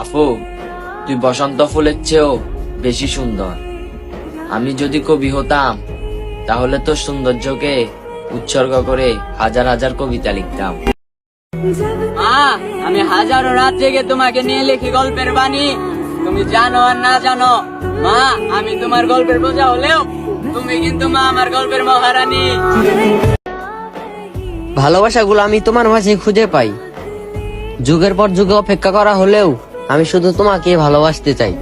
আপু তুই বসন্ত ফুলের চেয়েও বেশি সুন্দর। আমি যদি কবি হতাম তাহলে তো সৌন্দর্যকে উৎসর্গ করে হাজার হাজার কবিতা লিখতাম। মা আমি হাজারো রাত জেগে তোমাকে নিয়ে লিখি গল্পের বাণী। তুমি জানো আর না জানো মা আমি তোমার গল্পের বোঝা হলেও তুমি কিন্তু মা আমার গল্পের মহারানী। ভালোবাসাগুলো আমি তোমার মাঝে খুঁজে পাই। যুগের পর যুগে অপেক্ষা করা হলেও আমি শুধু তোমাকে ভালোবাসতে চাই।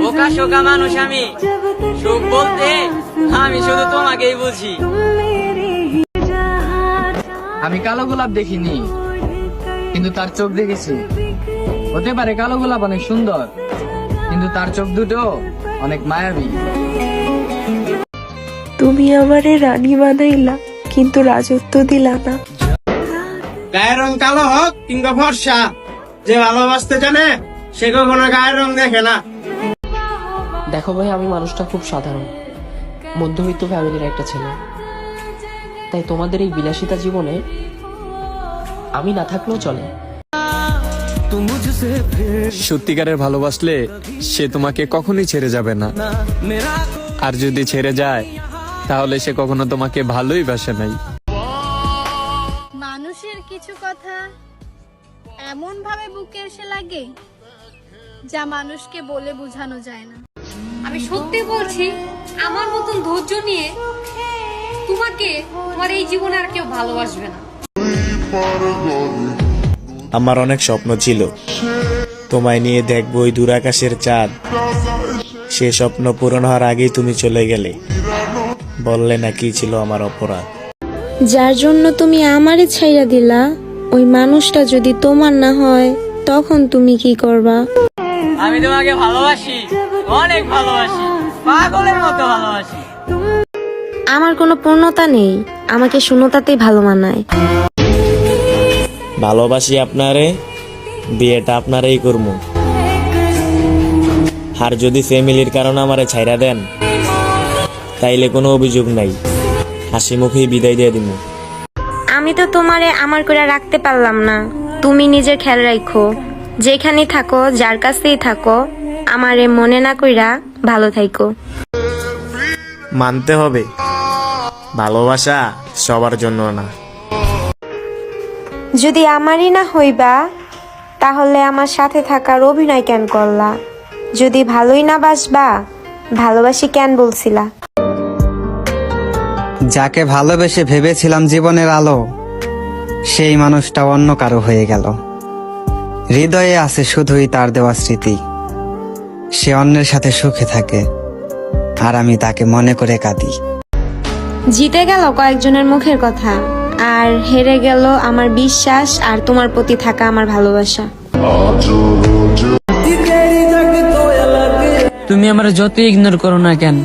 বোকা শোকা মানুষ আমি। সুখ বলতে আমি শুধু তোমাকেই বুঝি। আমি কালো গোলাপ দেখিনি কিন্তু তার চোখ দেখেছি। হতে পারে কালো গোলাপ অনেক সুন্দর কিন্তু তার চোখ দুটো অনেক মায়াবী। তুমি আমারে রানী বানাইলা কিন্তু রাজত্ব দিলা না। গায়ের রং কালো হোক কিংবা ফর্সা যে ভালোবাসতে জানে সে কখনো গায়ের রং দেখে না। দেখো ভাই আমি মানুষটা খুব সাধারণ। মধ্যবিত্ত ফ্যামিলির একটা ছেলে। তাই তোমাদের এই বিলাসিতা জীবনে আমি না থাকলেও চলে। সত্যিকারের ভালোবাসলে সে তোমাকে কখনোই ছেড়ে যাবে না। আর যদি ছেড়ে যায় তাহলে সে কখনো তোমাকে ভালোই বাসে নাই। এমন ভাবে বুকে এসে লাগে যা মানুষকে বলে বোঝানো যায় না। আমি সত্যি বলছি আমার মতন ধৈর্য নিয়ে তোমাকে তোমার এই জীবনে আর কেউ ভালোবাসবে না। আমার অনেক স্বপ্ন ছিল। তোমায় নিয়ে দেখব ওই দূরাকাশের চাঁদ। সে স্বপ্ন পূরণ হওয়ার আগেই তুমি চলে গেলে। বললে না কি ছিল আমার অপরাধ। যার জন্য তুমি আমারে ছাইরা দিলা? ওই মানুষটা যদি তোমার না হয় তখন তুমি কি করবা? আমি তোমাকে ভালোবাসি অনেক ভালোবাসি পাগলের মতো ভালোবাসি। আমার কোনো পূর্ণতা নেই আমাকে শূন্যতাতেই ভালো মানায়। ভালোবাসি আপনারে বিয়েটা আপনারই করব আর যদি ফ্যামিলির কারণে আমারে ছাইরা দেন তাইলে কোনো অভিযোগ নাই। হাসি মুখেই বিদায় দিয়ে দিব আমি তো তোমারে আমার করে রাখতে পারলাম না। তুমি নিজের খেয়াল রাখো যেখানেই থাকো যার কাছেই থাকো আমারে মনে না কইরা ভালো থাইকো। মানতে হবে। ভালোবাসা সবার জন্য না। যদি আমারই না হইবা তাহলে আমার সাথে থাকার অভিনয় কেন করলা? যদি ভালোই না বাসবা ভালোবাসি কেন বলছিলা? যাকে ভালোবেসে ভেবেছিলাম জীবনের আলো সেই মানুষটা অন্য কারও হয়ে গেল। হৃদয়ে আছে শুধুই তার দেওয়া স্মৃতি। সে অন্যের সাথে সুখে থাকে আর আমি তাকে মনে করে কাঁদি। জিতে গেল কয়েকজনের মুখের কথা আর হেরে গেল আমার বিশ্বাস আর তোমার প্রতি থাকা আমার ভালোবাসা। তুমি আমার যতই ইগনোর করো না কেন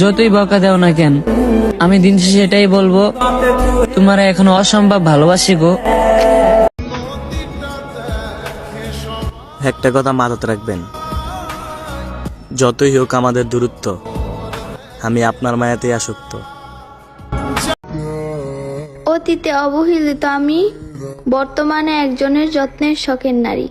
যতই বকা দাও না কেন আমি দিন শেষে এটাই বলব তোমার এখন অসম্ভব ভালোবাসি গো। একটা কথা মাথাতে রাখবেন। যতই হোক আমাদের দূরত্ব আমি আপনার মায়াতেই আসক্ত। অতীতে অবহেলিত আমি বর্তমানে একজনের যত্নের শখের নারী।